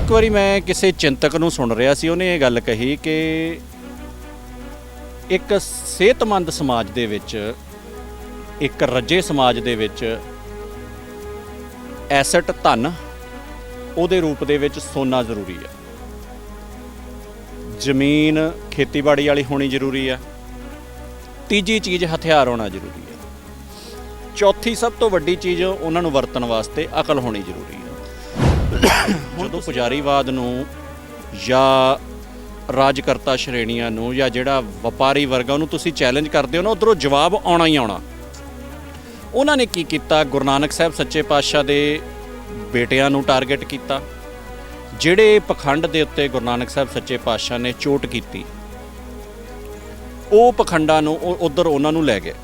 ਇੱਕ ਵਾਰੀ ਮੈਂ ਕਿਸੇ ਚਿੰਤਕ ਨੂੰ ਸੁਣ ਰਿਹਾ ਸੀ, ਉਹਨੇ ਇਹ ਗੱਲ ਕਹੀ ਕਿ ਇੱਕ ਸਿਹਤਮੰਦ ਸਮਾਜ ਦੇ ਵਿੱਚ, ਇੱਕ ਰੱਜੇ ਸਮਾਜ ਦੇ ਵਿੱਚ ਐਸਟ ਧਨ, ਉਹਦੇ ਰੂਪ ਦੇ ਵਿੱਚ ਸੋਨਾ ਜ਼ਰੂਰੀ ਹੈ। ਜ਼ਮੀਨ ਖੇਤੀਬਾੜੀ ਵਾਲੀ ਹੋਣੀ ਜ਼ਰੂਰੀ ਹੈ। ਤੀਜੀ ਚੀਜ਼ ਹਥਿਆਰ ਹੋਣਾ ਜ਼ਰੂਰੀ ਹੈ। ਚੌਥੀ ਸਭ ਤੋਂ ਵੱਡੀ ਚੀਜ਼ ਉਹਨਾਂ ਨੂੰ ਵਰਤਣ ਵਾਸਤੇ ਅਕਲ ਹੋਣੀ ਜ਼ਰੂਰੀ ਹੈ। ਜਦੋਂ ਪੁਜਾਰੀਵਾਦ ਨੂੰ ਜਾਂ ਰਾਜਕਰਤਾ ਸ਼੍ਰੇਣੀਆਂ ਨੂੰ ਜਾਂ ਜਿਹੜਾ ਵਪਾਰੀ ਵਰਗਾ ਉਹਨੂੰ ਤੁਸੀਂ ਚੈਲੰਜ ਕਰਦੇ ਹੋ ਨਾ, ਉਧਰੋਂ ਜਵਾਬ ਆਉਣਾ ਹੀ ਆਉਣਾ। ਉਹਨਾਂ ਨੇ ਕੀ ਕੀਤਾ? ਗੁਰੂ ਨਾਨਕ ਸਾਹਿਬ ਸੱਚੇ ਪਾਤਸ਼ਾਹ ਦੇ ਬੇਟਿਆਂ ਨੂੰ ਟਾਰਗੇਟ ਕੀਤਾ। ਜਿਹੜੇ ਪਖੰਡ ਦੇ ਉੱਤੇ ਗੁਰੂ ਨਾਨਕ ਸਾਹਿਬ ਸੱਚੇ ਪਾਤਸ਼ਾਹ ਨੇ ਚੋਟ ਕੀਤੀ, ਉਹ ਪਖੰਡਾਂ ਨੂੰ ਉਧਰ ਉਹਨਾਂ ਨੂੰ ਲੈ ਗਏ।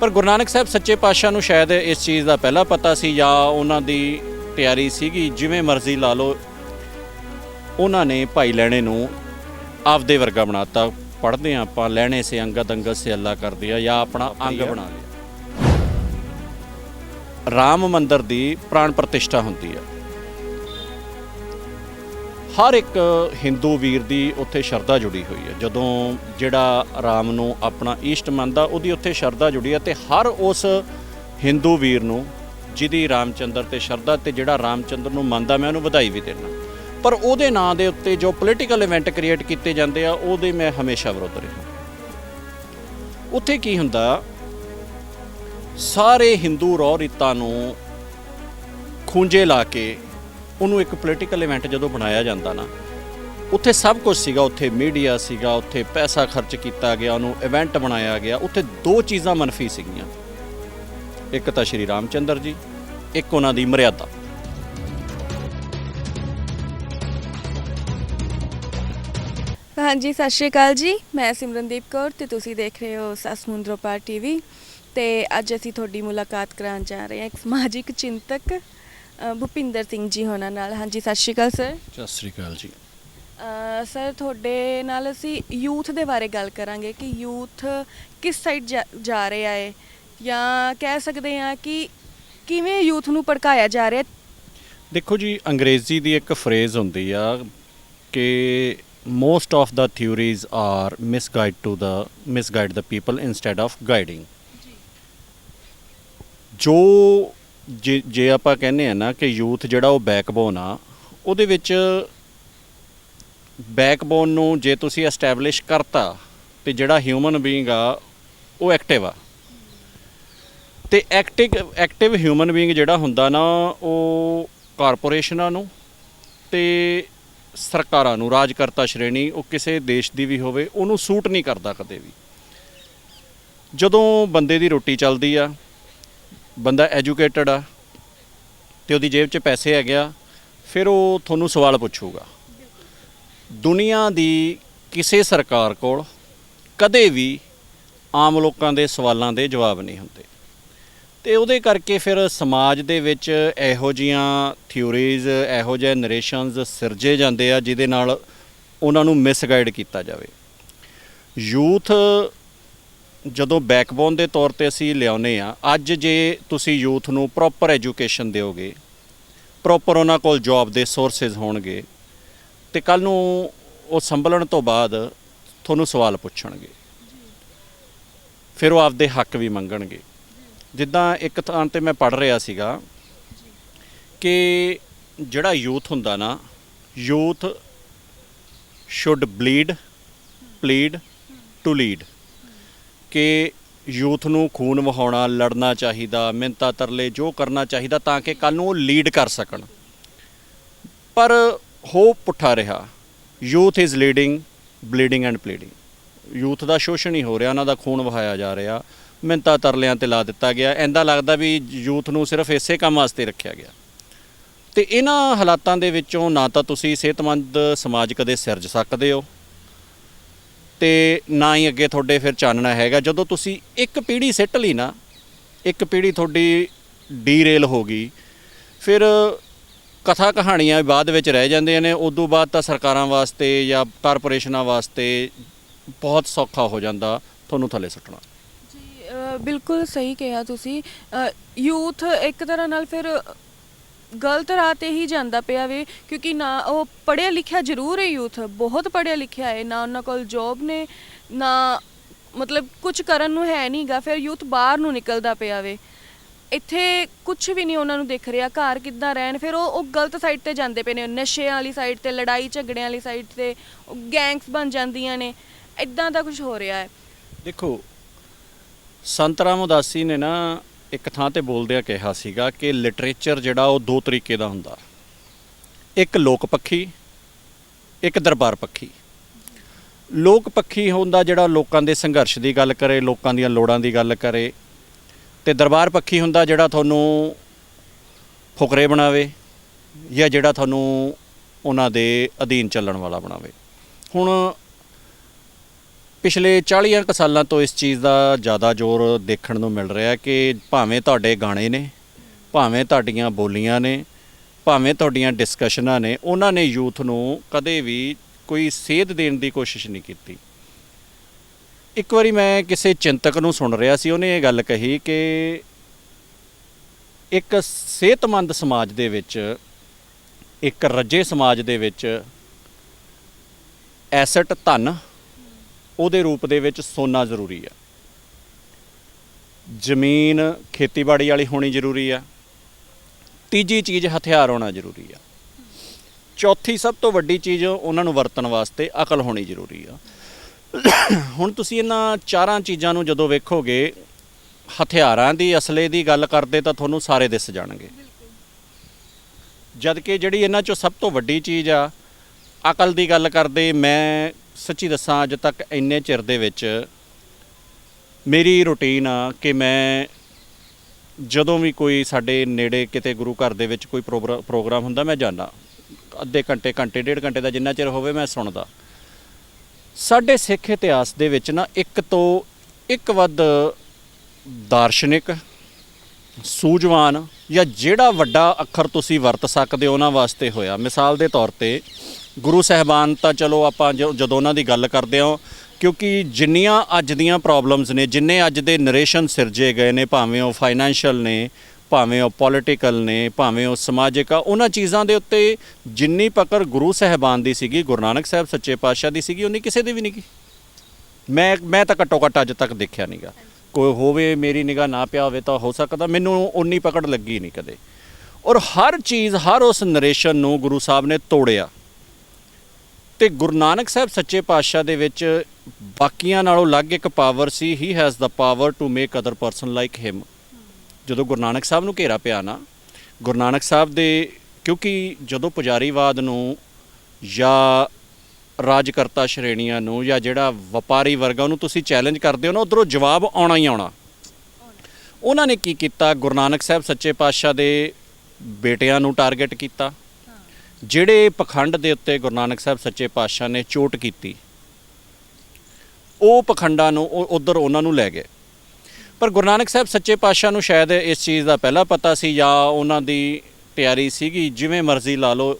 ਪਰ ਗੁਰੂ ਨਾਨਕ ਸਾਹਿਬ ਸੱਚੇ ਪਾਤਸ਼ਾਹ ਨੂੰ ਸ਼ਾਇਦ ਇਸ ਚੀਜ਼ ਦਾ ਪਹਿਲਾਂ ਪਤਾ ਸੀ ਜਾਂ ਉਹਨਾਂ ਦੀ ਤਿਆਰੀ ਸੀਗੀ ਜਿਵੇਂ ਮਰਜ਼ੀ ਲਾ ਲਓ। ਉਹਨਾਂ ਨੇ ਭਾਈ ਲੈਣੇ ਨੂੰ ਆਪਦੇ ਵਰਗਾ ਬਣਾਤਾ। ਪੜ੍ਹਦੇ ਹਾਂ ਆਪਾਂ ਲੈਣੇ ਸੇ ਅੰਗਦ ਅੰਗਦ ਸੇ ਅੱਲਾ ਕਰਦੇ ਆ ਜਾਂ ਆਪਣਾ ਅੰਗ ਬਣਾ ਲਿਆ। ਰਾਮ ਮੰਦਰ ਦੀ ਪ੍ਰਾਣ ਪ੍ਰਤਿਸ਼ਠਾ ਹੁੰਦੀ ਆ। ਹਰ ਇੱਕ ਹਿੰਦੂ ਵੀਰ ਦੀ ਉੱਥੇ ਸ਼ਰਧਾ ਜੁੜੀ ਹੋਈ ਹੈ ਜਦੋਂ ਜਿਹੜਾ ਰਾਮ ਨੂੰ ਆਪਣਾ ਈਸ਼ਟ ਮੰਨਦਾ ਉਹਦੀ ਉੱਥੇ ਸ਼ਰਧਾ ਜੁੜੀ ਹੈ ਤੇ ਹਰ ਉਸ ਹਿੰਦੂ ਵੀਰ ਨੂੰ ਜਿਹਦੀ ਰਾਮਚੰਦਰ ਤੇ ਸ਼ਰਧਾ ਤੇ ਜਿਹੜਾ ਰਾਮਚੰਦਰ ਨੂੰ ਮੰਨਦਾ, ਮੈਂ ਉਹਨੂੰ ਵਧਾਈ ਵੀ ਦੇਣਾ ਪਰ ਉਹਦੇ ਨਾਂ ਦੇ ਉੱਤੇ ਜੋ ਪੋਲੀਟੀਕਲ ਇਵੈਂਟ ਕ੍ਰੀਏਟ ਕੀਤੇ ਜਾਂਦੇ ਆ, ਉਹਦੇ ਮੈਂ ਹਮੇਸ਼ਾ ਵਿਰੋਧ ਰਿਹਾ ਉੱਥੇ ਕੀ ਹੁੰਦਾ, ਸਾਰੇ ਹਿੰਦੂ ਰੌ ਰੀਤਾਂ ਨੂੰ ਖੂੰਜੇ ਲਾ ਕੇ ਉਹਨੂੰ ਇੱਕ ਪੋਲੀਟੀਕਲ ਇਵੈਂਟ ਜਦੋਂ ਬਣਾਇਆ ਜਾਂਦਾ ਨਾ, ਉੱਥੇ ਸਭ ਕੁਝ ਸੀਗਾ, ਉੱਥੇ ਮੀਡੀਆ ਸੀਗਾ, ਉੱਥੇ ਪੈਸਾ ਖਰਚ ਕੀਤਾ ਗਿਆ, ਉਹਨੂੰ ਇਵੈਂਟ ਬਣਾਇਆ ਗਿਆ, ਉੱਥੇ ਦੋ ਚੀਜ਼ਾਂ ਮਨਫੀ ਸੀਗੀਆਂ। ਇੱਕ ਤਾਂ ਸ਼੍ਰੀ ਰਾਮਚੰਦਰ ਜੀ ਇੱਕ ਉਹਨਾਂ ਦੀ ਮਰਿਆਦਾ। ਹਾਂਜੀ ਸਤਿ ਸ਼੍ਰੀ ਅਕਾਲ ਜੀ। ਮੈਂ ਸਿਮਰਨਦੀਪ ਕੌਰ ਤੇ ਤੁਸੀਂ ਦੇਖ ਰਹੇ ਹੋ ਸਸਮੁੰਦਰੋ ਪਾਰ ਟੀਵੀ ਤੇ ਅੱਜ ਅਸੀਂ ਤੁਹਾਡੀ ਮੁਲਾਕਾਤ ਕਰਾਉਣ ਜਾ ਰਹੇ ਹਾਂ ਇੱਕ ਸਮਾਜਿਕ ਚਿੰਤਕ ਅ, ਭੁਪਿੰਦਰ ਸਿੰਘ ਜੀ ਹੋਣਾ ਨਾਲ। ਹਾਂਜੀ ਸਤਿ ਸ਼੍ਰੀ ਅਕਾਲ ਸਰ। ਸਤਿ ਸ੍ਰੀ ਅਕਾਲ ਜੀ। ਅ, ਸਰ ਤੁਹਾਡੇ ਨਾਲ ਅਸੀਂ ਯੂਥ ਦੇ ਬਾਰੇ ਗੱਲ ਕਰਾਂਗੇ ਕਿ ਯੂਥ ਕਿਸ ਸਾਈਡ ਜਾ- ਜਾ ਰਿਹਾ ਹੈ? ਜਾਂ ਕਹਿ ਸਕਦੇ ਹਾਂ ਕਿ ਕਿਵੇਂ ਯੂਥ ਨੂੰ ਭੜਕਾਇਆ ਜਾ ਰਿਹਾ? ਦੇਖੋ ਜੀ ਅੰਗਰੇਜ਼ੀ ਦੀ ਇੱਕ ਫਰੇਜ਼ ਹੁੰਦੀ ਆ ਕਿ most of the theories are misguide to the misguide the people instead of guiding ਜੋ। ਜੇ ਜੇ ਆਪਾਂ ਕਹਿੰਦੇ ਆ ਨਾ ਕਿ ਯੂਥ ਜਿਹੜਾ ਉਹ ਬੈਕਬੋਨ ਆ ਉਹਦੇ ਵਿੱਚ ਬੈਕਬੋਨ ਨੂੰ ਜੇ ਤੁਸੀਂ ਐਸਟੈਬਲਿਸ਼ ਕਰਤਾ ਤੇ ਜਿਹੜਾ ਹਿਊਮਨ ਬੀਇੰਗ ਆ ਉਹ ਐਕਟਿਵ ਆ। ਤੇ ਐਕਟਿਵ ਐਕਟਿਵ ਹਿਊਮਨ ਬੀਇੰਗ ਜਿਹੜਾ ਹੁੰਦਾ ਨਾ, ਉਹ ਕਾਰਪੋਰੇਸ਼ਨਾਂ ਨੂੰ ਤੇ ਸਰਕਾਰਾਂ ਨੂੰ, ਰਾਜਕਰਤਾ ਸ਼੍ਰੇਣੀ, ਉਹ ਕਿਸੇ ਦੇਸ਼ ਦੀ ਵੀ ਹੋਵੇ, ਉਹਨੂੰ ਸੂਟ ਨਹੀਂ ਕਰਦਾ ਕਦੇ ਵੀ। ਜਦੋਂ ਬੰਦੇ ਦੀ ਰੋਟੀ ਚੱਲਦੀ ਆ, ਬੰਦਾ ਐਜੂਕੇਟਡ ਆ, ਤੇ ਉਹਦੀ ਜੇਬ 'ਚ ਪੈਸੇ ਹੈਗੇ ਆ, ਫਿਰ ਉਹ ਤੁਹਾਨੂੰ ਸਵਾਲ ਪੁੱਛੂਗਾ। ਦੁਨੀਆ ਦੀ ਕਿਸੇ ਸਰਕਾਰ ਕੋਲ ਕਦੇ ਵੀ ਆਮ ਲੋਕਾਂ ਦੇ ਸਵਾਲਾਂ ਦੇ ਜਵਾਬ ਨਹੀਂ ਹੁੰਦੇ। ਤੇ ਉਹਦੇ ਕਰਕੇ ਫਿਰ ਸਮਾਜ ਦੇ ਵਿੱਚ ਇਹੋ ਜੀਆਂ ਥਿਊਰੀਜ਼ ਇਹੋ ਜਿਹੇ ਨਰੇਸ਼ਨਸ ਸਿਰਜੇ ਜਾਂਦੇ ਆ, ਜਿਹਦੇ ਨਾਲ ਉਹਨਾਂ ਨੂੰ ਮਿਸਗਾਈਡ ਕੀਤਾ ਜਾਵੇ। ਯੂਥ ਜਦੋਂ ਬੈਕਬੋਨ ਦੇ ਤੌਰ ਤੇ ਅਸੀਂ ਲਿਆਉਨੇ ਆ, ਅੱਜ ਜੇ ਤੁਸੀਂ ਯੂਥ ਨੂੰ ਪ੍ਰੋਪਰ ਐਜੂਕੇਸ਼ਨ ਦਿਓਗੇ ਪ੍ਰੋਪਰ ਉਹਨਾਂ ਕੋਲ ਜੌਬ ਦੇ ਸੋਰਸਸ ਹੋਣਗੇ, ਤੇ ਕੱਲ ਨੂੰ ਉਹ ਸੰਭਲਣ ਤੋਂ ਬਾਅਦ ਤੁਹਾਨੂੰ ਸਵਾਲ ਪੁੱਛਣਗੇ। ਫਿਰ ਉਹ ਆਪਦੇ ਹੱਕ ਵੀ ਮੰਗਣਗੇ। ਜਿੱਦਾਂ ਇੱਕ ਥਾਂ ਤੇ ਮੈਂ ਪੜ ਰਿਹਾ ਸੀਗਾ ਕਿ ਜਿਹੜਾ ਯੂਥ ਹੁੰਦਾ ਨਾ, youth should bleed plead to lead ਕਿ ਯੂਥ ਨੂੰ ਖੂਨ ਵਹਾਉਣਾ, ਲੜਨਾ ਚਾਹੀਦਾ ਮਿੰਤਾ ਤਰਲੇ ਜੋ ਕਰਨਾ ਚਾਹੀਦਾ ਤਾਂ ਕਿ ਕੱਲ ਨੂੰ ਉਹ ਲੀਡ ਕਰ ਸਕਣ। ਪਰ ਹੋ ਪੁੱਠਾ ਰਿਹਾ। Youth is leading bleeding and pleading youth ਦਾ ਸ਼ੋਸ਼ਣ ਹੀ ਹੋ ਰਿਹਾ, ਉਹਨਾਂ ਦਾ ਖੂਨ ਵਹਾਇਆ ਜਾ ਰਿਹਾ। ਮਿੰਤਾ ਤਰਲਿਆਂ ਤੇ ਲਾ ਦਿੱਤਾ ਗਿਆ। ਐਂਦਾ ਲੱਗਦਾ ਵੀ ਯੂਥ ਨੂੰ ਸਿਰਫ ਇਸੇ ਕੰਮ ਵਾਸਤੇ ਰੱਖਿਆ ਗਿਆ। ਤੇ ਇਹਨਾਂ ਹਾਲਾਤਾਂ ਦੇ ਵਿੱਚੋਂ ਨਾ ਤਾਂ ਤੁਸੀਂ ਸਿਹਤਮੰਦ ਸਮਾਜ ਕਦੇ ਸਿਰਜ ਸਕਦੇ ਹੋ। ਤੇ ਨਾ ਹੀ ਅੱਗੇ ਤੁਹਾਡੇ ਫਿਰ ਚਾਨਣਾ ਹੈਗਾ। ਜਦੋਂ ਤੁਸੀਂ ਇੱਕ ਪੀੜ੍ਹੀ ਸਿੱਟ ਲਈ ਨਾ, ਇੱਕ ਪੀੜ੍ਹੀ ਤੁਹਾਡੀ ਡੀਰੇਲ ਹੋ ਗਈ, ਫਿਰ ਕਥਾ ਕਹਾਣੀਆਂ ਬਾਅਦ ਵਿੱਚ ਰਹਿ ਜਾਂਦੀਆਂ ਨੇ। ਉਦੋਂ ਬਾਅਦ ਤਾਂ ਸਰਕਾਰਾਂ ਵਾਸਤੇ ਜਾਂ ਕਾਰਪੋਰੇਸ਼ਨਾਂ ਵਾਸਤੇ ਬਹੁਤ ਸੌਖਾ ਹੋ ਜਾਂਦਾ। ਤੁਹਾਨੂੰ ਥੱਲੇ ਸੁੱਟਣਾ। ਅ, ਬਿਲਕੁਲ ਸਹੀ ਕਿਹਾ ਤੁਸੀਂ। ਯੂਥ ਇੱਕ ਤਰ੍ਹਾਂ ਨਾਲ ਫਿਰ ਗਲਤ ਰਾਹ ਤੇ ਹੀ ਜਾਂਦਾ ਪਿਆ ਵੇ ਕਿਉਂਕਿ ਨਾ ਉਹ ਪੜ੍ਹਿਆ ਲਿਖਿਆ ਜ਼ਰੂਰ ਹੈ ਯੂਥ ਬਹੁਤ ਪੜ੍ਹਿਆ ਲਿਖਿਆ ਹੈ ਨਾ ਉਹਨਾਂ ਕੋਲ ਜੌਬ ਨੇ ਨਾ ਮਤਲਬ ਕੁਝ ਕਰਨ ਨੂੰ ਹੈ ਨਹੀਂਗਾ ਫਿਰ ਯੂਥ ਬਾਹਰ ਨੂੰ ਨਿਕਲਦਾ ਪਿਆ ਵੇ। ਇੱਥੇ ਕੁਝ ਵੀ ਨਹੀਂ ਉਹਨਾਂ ਨੂੰ ਦਿਖ ਰਿਹਾ ਘਰ ਕਿੱਦਾਂ ਰਹਿਣ ਫਿਰ ਉਹ ਉਹ ਗਲਤ ਸਾਈਡ ਤੇ ਜਾਂਦੇ ਪਏ ਨੇ ਨਸ਼ੇ ਵਾਲੀ ਸਾਈਡ ਤੇ ਲੜਾਈ ਝਗੜਿਆਂ ਵਾਲੀ ਸਾਈਡ ਤੇ ਗੈਂਗਸ ਬਣ ਜਾਂਦੀਆਂ ਨੇ ਇਦਾਂ ਦਾ ਕੁਝ ਹੋ ਰਿਹਾ ਹੈ। ਦੇਖੋ ਸੰਤ ਰਾਮ ਉਦਾਸੀ ਨੇ ਨਾ ਇੱਕ ਥਾਂ ਤੇ ਬੋਲਦਿਆਂ ਕਿਹਾ ਸੀਗਾ ਕਿ ਲਿਟਰੇਚਰ ਜਿਹੜਾ ਉਹ ਦੋ ਤਰੀਕੇ ਦਾ ਹੁੰਦਾ। ਇੱਕ ਲੋਕ ਪੱਖੀ, ਇੱਕ ਦਰਬਾਰ ਪੱਖੀ। ਲੋਕ ਪੱਖੀ ਹੁੰਦਾ ਜਿਹੜਾ ਲੋਕਾਂ ਦੇ ਸੰਘਰਸ਼ ਦੀ ਗੱਲ ਕਰੇ, ਲੋਕਾਂ ਦੀਆਂ ਲੋੜਾਂ ਦੀ ਗੱਲ ਕਰੇ। ਤੇ ਦਰਬਾਰ ਪੱਖੀ ਹੁੰਦਾ ਜਿਹੜਾ ਤੁਹਾਨੂੰ ਫੁਕਰੇ ਬਣਾਵੇ ਜਾਂ ਜਿਹੜਾ ਤੁਹਾਨੂੰ ਉਹਨਾਂ ਦੇ ਅਧੀਨ ਚੱਲਣ ਵਾਲਾ ਬਣਾਵੇ। ਹੁਣ ਪਿਛਲੇ 40 ਕੁ ਸਾਲਾਂ ਤੋਂ ਇਸ ਚੀਜ਼ ਦਾ ਜ਼ਿਆਦਾ ਜ਼ੋਰ ਦੇਖਣ ਨੂੰ ਮਿਲ ਰਿਹਾ ਕਿ ਭਾਵੇਂ ਤੁਹਾਡੇ ਗਾਣੇ ਨੇ, ਭਾਵੇਂ ਤੁਹਾਡੀਆਂ ਬੋਲੀਆਂ ਨੇ, ਭਾਵੇਂ ਤੁਹਾਡੀਆਂ ਡਿਸਕਸ਼ਨਾਂ ਨੇ, ਉਹਨਾਂ ਨੇ ਯੂਥ ਨੂੰ ਕਦੇ ਵੀ ਕੋਈ ਸੇਧ ਦੇਣ ਦੀ ਕੋਸ਼ਿਸ਼ ਨਹੀਂ ਕੀਤੀ। ਇੱਕ ਵਾਰੀ ਮੈਂ ਕਿਸੇ ਚਿੰਤਕ ਨੂੰ ਸੁਣ ਰਿਹਾ ਸੀ, ਉਹਨੇ ਇਹ ਗੱਲ ਕਹੀ ਕਿ ਇੱਕ ਸਿਹਤਮੰਦ ਸਮਾਜ ਦੇ ਵਿੱਚ, ਇੱਕ ਰੱਜੇ ਸਮਾਜ ਦੇ ਵਿੱਚ ਐਸਟ ਧਨ ਉਹਦੇ ਰੂਪ ਦੇ ਵਿੱਚ ਸੋਨਾ ਜ਼ਰੂਰੀ ਆ। ਜ਼ਮੀਨ ਖੇਤੀਬਾੜੀ ਵਾਲੀ ਹੋਣੀ ਜ਼ਰੂਰੀ ਆ। ਤੀਜੀ ਚੀਜ਼ ਹਥਿਆਰ ਹੋਣਾ ਜ਼ਰੂਰੀ ਆ। ਚੌਥੀ ਸਭ ਤੋਂ ਵੱਡੀ ਚੀਜ਼ ਉਹਨਾਂ ਨੂੰ ਵਰਤਣ ਵਾਸਤੇ ਅਕਲ ਹੋਣੀ ਜ਼ਰੂਰੀ ਆ। ਹੁਣ ਤੁਸੀਂ ਇਹਨਾਂ ਚਾਰਾਂ ਚੀਜ਼ਾਂ ਨੂੰ ਜਦੋਂ ਵੇਖੋਗੇ, ਹਥਿਆਰਾਂ ਦੀ, ਅਸਲੇ ਦੀ ਗੱਲ ਕਰਦੇ ਤਾਂ ਤੁਹਾਨੂੰ ਸਾਰੇ ਦਿਸ ਜਾਣਗੇ। ਜਦ ਕਿ ਜਿਹੜੀ ਇਹਨਾਂ ਚੋਂ ਸਭ ਤੋਂ ਵੱਡੀ ਚੀਜ਼ ਆ, ਅਕਲ ਦੀ ਗੱਲ ਕਰਦੇ, ਮੈਂ ਸੱਚੀ ਦੱਸਾਂ, ਅੱਜ ਤੱਕ ਇੰਨੇ ਚਿਰ ਦੇ ਵਿੱਚ ਮੇਰੀ ਰੁਟੀਨ ਆ ਕਿ ਮੈਂ ਜਦੋਂ ਵੀ ਕੋਈ ਸਾਡੇ ਨੇੜੇ ਕਿਤੇ ਗੁਰੂ ਘਰ ਦੇ ਵਿੱਚ ਕੋਈ ਪ੍ਰੋਗਰਾ- ਪ੍ਰੋਗਰਾਮ ਹੁੰਦਾ, ਮੈਂ ਜਾਂਦਾ। ਅੱਧੇ ਘੰਟੇ ਘੰਟੇ, ਡੇਢ ਘੰਟੇ ਦਾ ਜਿੰਨਾ ਚਿਰ ਹੋਵੇ ਮੈਂ ਸੁਣਦਾ। ਸਾਡੇ ਸਿੱਖ ਇਤਿਹਾਸ ਦੇ ਵਿੱਚ ਨਾ ਇੱਕ ਤੋਂ ਇੱਕ ਵੱਧ ਦਾਰਸ਼ਨਿਕ, ਸੂਝਵਾਨ ਜਾਂ ਜਿਹੜਾ ਵੱਡਾ ਅੱਖਰ ਤੁਸੀਂ ਵਰਤ ਸਕਦੇ ਹੋ ਉਹਨਾਂ ਵਾਸਤੇ ਹੋਇਆ। ਮਿਸਾਲ ਦੇ ਤੌਰ ਤੇ ਗੁਰੂ ਸਾਹਿਬਾਨ ਤਾਂ ਚਲੋ ਆਪਾਂ ਜੋ- ਜਦੋਂ ਉਹਨਾਂ ਦੀ ਗੱਲ ਕਰਦੇ ਹਾਂ, ਕਿਉਂਕਿ ਜਿੰਨੀਆਂ ਅੱਜ ਦੀਆਂ ਪ੍ਰੋਬਲਮਸ ਨੇ, ਜਿੰਨੇ ਅੱਜ ਦੇ ਨਰੇਸ਼ਨ ਸਿਰਜੇ ਗਏ ਨੇ, ਭਾਵੇਂ ਉਹ ਫਾਈਨੈਂਸ਼ੀਅਲ ਨੇ, ਭਾਵੇਂ ਉਹ ਪੋਲਿਟੀਕਲ ਨੇ, ਭਾਵੇਂ ਉਹ ਸਮਾਜਿਕ ਆ, ਉਹਨਾਂ ਚੀਜ਼ਾਂ ਦੇ ਉੱਤੇ ਜਿੰਨੀ ਪਕੜ ਗੁਰੂ ਸਾਹਿਬਾਨ ਦੀ ਸੀਗੀ, ਗੁਰੂ ਨਾਨਕ ਸਾਹਿਬ ਸੱਚੇ ਪਾਤਸ਼ਾਹ ਦੀ ਸੀਗੀ, ਉਨੀ ਕਿਸੇ ਦੀ ਵੀ ਨਹੀਂ ਗੀ ਮੈਂ ਮੈਂ ਤਾਂ ਘੱਟੋ ਘੱਟ ਅੱਜ ਤੱਕ ਦੇਖਿਆ ਨਹੀਂਗਾ। ਕੋਈ ਹੋਵੇ ਮੇਰੀ ਨਿਗਾਹ ਨਾ ਪਿਆ ਹੋਵੇ ਤਾਂ ਹੋ ਸਕਦਾ, ਮੈਨੂੰ ਉਨੀ ਪਕੜ ਲੱਗੀ ਨਹੀਂ ਕਦੇ। ਔਰ ਹਰ ਚੀਜ਼, ਹਰ ਉਸ ਨਰੇਸ਼ਨ ਨੂੰ ਗੁਰੂ ਸਾਹਿਬ ਨੇ ਤੋੜਿਆ। ਤੇ ਗੁਰੂ ਨਾਨਕ ਸਾਹਿਬ ਸੱਚੇ ਪਾਤਸ਼ਾਹ ਦੇ ਵਿੱਚ ਬਾਕੀਆਂ ਨਾਲੋਂ ਅਲੱਗ ਇੱਕ power C. He has the power to make other person like him ਜਦੋਂ ਗੁਰੂ ਨਾਨਕ ਸਾਹਿਬ ਨੂੰ ਘੇਰਾ ਪਿਆ ਨਾ, ਗੁਰੂ ਨਾਨਕ ਸਾਹਿਬ ਦੇ, ਕਿਉਂਕਿ ਜਦੋਂ ਪੁਜਾਰੀਵਾਦ ਨੂੰ ਜਾਂ ਰਾਜਕਰਤਾ ਸ਼੍ਰੇਣੀਆਂ ਨੂੰ ਜਾਂ ਜਿਹੜਾ ਵਪਾਰੀ ਵਰਗਾ ਉਹਨੂੰ ਤੁਸੀਂ ਚੈਲੰਜ ਕਰਦੇ ਹੋ ਨਾ, ਉਧਰੋਂ ਜਵਾਬ ਆਉਣਾ ਹੀ ਆਉਣਾ। ਉਹਨਾਂ ਨੇ ਕੀ ਕੀਤਾ? ਗੁਰੂ ਨਾਨਕ ਸਾਹਿਬ ਸੱਚੇ ਪਾਤਸ਼ਾਹ ਦੇ ਬੇਟਿਆਂ ਨੂੰ ਟਾਰਗੇਟ ਕੀਤਾ। ਜਿਹੜੇ ਪਖੰਡ ਦੇ ਉੱਤੇ ਗੁਰੂ ਨਾਨਕ ਸਾਹਿਬ ਸੱਚੇ ਪਾਤਸ਼ਾਹ ਨੇ ਚੋਟ ਕੀਤੀ ਉਹ ਪਖੰਡਾਂ ਨੂੰ ਉਧਰ ਉਹਨਾਂ ਨੂੰ ਲੈ ਗਏ। ਪਰ ਗੁਰੂ ਨਾਨਕ ਸਾਹਿਬ ਸੱਚੇ ਪਾਤਸ਼ਾਹ ਨੂੰ ਸ਼ਾਇਦ ਇਸ ਚੀਜ਼ ਦਾ ਪਹਿਲਾਂ ਪਤਾ ਸੀ ਜਾਂ ਉਹਨਾਂ ਦੀ ਤਿਆਰੀ ਸੀਗੀ ਜਿਵੇਂ ਮਰਜ਼ੀ ਲਾ ਲਓ